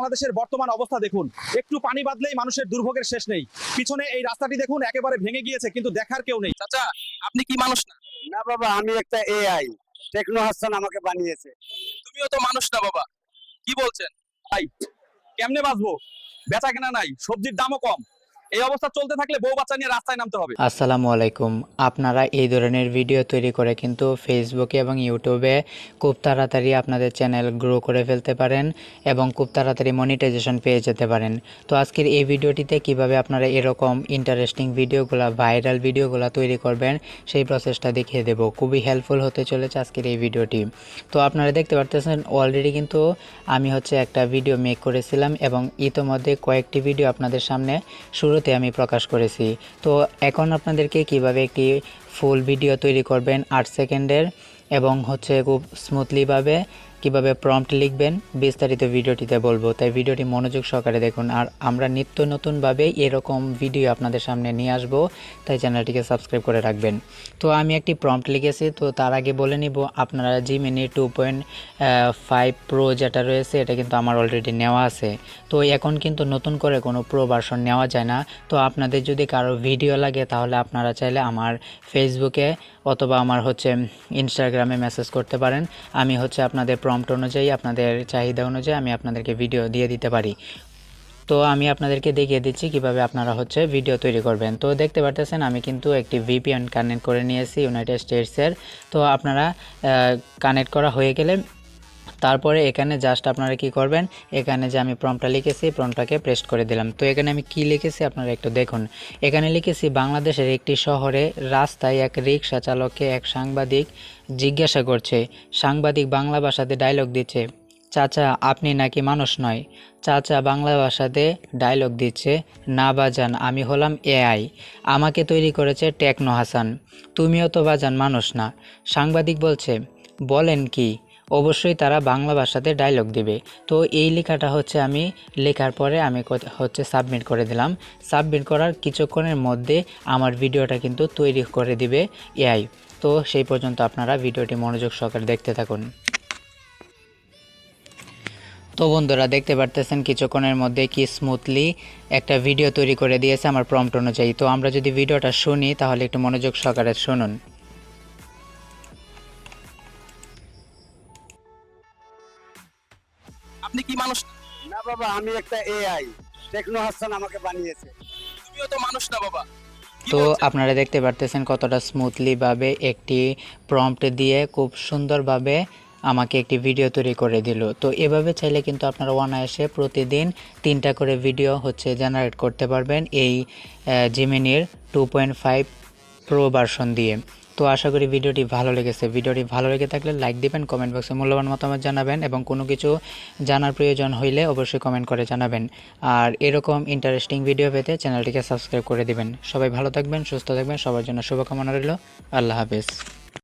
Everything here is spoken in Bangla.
বাংলাদেশের বর্তমান অবস্থা দেখুন। একটু পানি বাদলেই মানুষের দুর্ভোগের শেষ নেই। পিছনে এই রাস্তাটি দেখুন একেবারে ভেঙে গিয়েছে কিন্তু দেখার কেউ নেই। চাচা আপনি কি মানুষ না? না বাবা আমি একটা এআই টেকনো হাসান আমাকে বানিয়েছে। তুমিও তো মানুষ না বাবা। কি বলছেন? ভাই কেমনে বাঁচবো? বেচা কেনা নাই সবজির দামও কম। এই অবস্থা চলতে থাকলে বউ বাচ্চা নিয়ে রাস্তায় নামতে হবে। আসসালামু আলাইকুম। আপনারা এই ধরনের ভিডিও তৈরি করে কিন্তু ফেসবুকে এবং ইউটিউবে খুব তাড়াতাড়ি আপনাদের চ্যানেল গ্রো করে ফেলতে পারেন এবং খুব তাড়াতাড়ি মনিটাইজেশন পেয়ে যেতে পারেন। তো আজকের এই ভিডিওটিতে কীভাবে আপনারা এরকম ইন্টারেস্টিং ভিডিওগুলো ভাইরাল ভিডিওগুলো তৈরি করবেন, সেই প্রসেসটা দেখিয়ে দেব। খুবই হেল্পফুল হতে চলেছে আজকের এই ভিডিওটি। তো আপনারা দেখতে পারতেছেন অলরেডি কিন্তু আমি হচ্ছে একটা ভিডিও মেক করেছিলাম এবং ইতোমধ্যে কয়েকটি ভিডিও আপনাদের সামনে শুরুতে আমি প্রকাশ করেছি। তো এখন আপনাদেরকে কীভাবে একটি ফুল ভিডিও তৈরি করবেন আট সেকেন্ডের এবং হচ্ছে খুব স্মুথলিভাবে কীভাবে প্রম্পট লিখবেন, বিস্তারিত ভিডিওটিতে বলব। তাই ভিডিওটি মনোযোগ সহকারে দেখুন। আর আমরা নিত্য নতুনভাবে এরকম ভিডিও আপনাদের সামনে নিয়ে আসব, তাই চ্যানেলটিকে সাবস্ক্রাইব করে রাখবেন। তো আমি একটি প্রম্পট লিখেছি, তো তার আগে বলে নিব, আপনারা Gemini two point five pro যেটা রয়েছে, এটা কিন্তু আমার অলরেডি নেওয়া আছে। তো এখন কিন্তু নতুন করে কোনো প্রো ভার্সন নেওয়া যায় না। তো আপনাদের যদি কারও ভিডিও লাগে, তাহলে আপনারা চাইলে আমার ফেসবুকে অথবা আমার হচ্ছে ইনস্টাগ্রামে মেসেজ করতে পারেন। আমি হচ্ছে আপনাদের প্রম্পট অনুযায়ী, আপনাদের চাহিদা অনুযায়ী আমি আপনাদেরকে ভিডিও দিয়ে দিতে পারি। তো আমি আপনাদেরকে দেখিয়ে দিচ্ছি কীভাবে আপনারা হচ্ছে ভিডিও তৈরি করবেন। তো দেখতে পারতেছেন, আমি কিন্তু একটি ভিপিএন কানেক্ট করে নিয়েছি ইউনাইটেড স্টেটসের তো আপনারা কানেক্ট করা হয়ে গেলে তারপরে এখানে জাস্ট আপনারা কি করবেন, এখানে যে আমি প্রম্পটটা লিখেছি প্রম্পটটাকে প্রেস্ট করে দিলাম। তো এখানে আমি কি লিখেছি আপনারা একটু দেখুন। এখানে লিখেছি, বাংলাদেশের একটি শহরে রাস্তায় এক রিক্সা চালককে এক সাংবাদিক জিজ্ঞাসা করছে। সাংবাদিক বাংলা ভাষাতে ডায়লগ দিচ্ছে। চাচা, আপনি নাকি মানুষ নয়? চাচা, বাংলা ভাষাতে ডায়লগ দিচ্ছে, না বাজান, আমি হলাম এআই আমাকে তৈরি করেছে টেকনো হাসান। তুমিও তো বাজান মানুষ না। সাংবাদিক বলছে, বলেন কি? অবশ্যই তারা বাংলা ভাষাতে ডায়লগ দিবে। তো এই লেখাটা হচ্ছে আমি লেখার পরে আমি হচ্ছে সাবমিট করে দিলাম। সাবমিট করার কিছুক্ষণের মধ্যে আমার ভিডিওটা কিন্তু তৈরি করে দিবে এআই তো সেই পর্যন্ত আপনারা ভিডিওটি মনোযোগ সহকারে দেখতে থাকুন। তো বন্ধুরা, দেখতে পারতেছেন কিছুক্ষণের মধ্যে কি স্মুথলি একটা ভিডিও তৈরি করে দিয়েছে আমার প্রম্পট অনুযায়ী। তো আমরা যদি ভিডিওটা শুনি, তাহলে একটু মনোযোগ সহকারে শুনুন। আপনি কি মানুষ? না বাবা আমি একটা এআই টেকনো হাসান আমাকে বানিয়েছে। তুমিও তো মানুষ না বাবা। তো আপনারা দেখতে পারতেছেন কতটা স্মুথলি ভাবে একটি প্রম্পট দিয়ে খুব সুন্দরভাবে আমাকে একটি ভিডিও তৈরি করে দিল। তো এভাবে চাইলে কিন্তু আপনারা অনায়াসে প্রতিদিন তিনটা করে ভিডিও হচ্ছে জেনারেট করতে পারবেন এই জিমিনির two point five pro version দিয়ে। তো আশা করি ভিডিওটি ভালো লেগেছে। ভিডিওটি ভালো লেগে থাকলে লাইক দিবেন কমেন্ট বক্সে মূল্যবান মতামত জানাবেন এবং কোনো কিছু জানার প্রয়োজন হইলে অবশ্যই কমেন্ট করে জানাবেন। আর এরকম ইন্টারেস্টিং ভিডিও পেতে চ্যানেলটিকে সাবস্ক্রাইব করে দিবেন। সবাই ভালো থাকবেন, সুস্থ থাকবেন, সবার জন্য শুভকামনা রইল। আল্লাহ হাফেজ।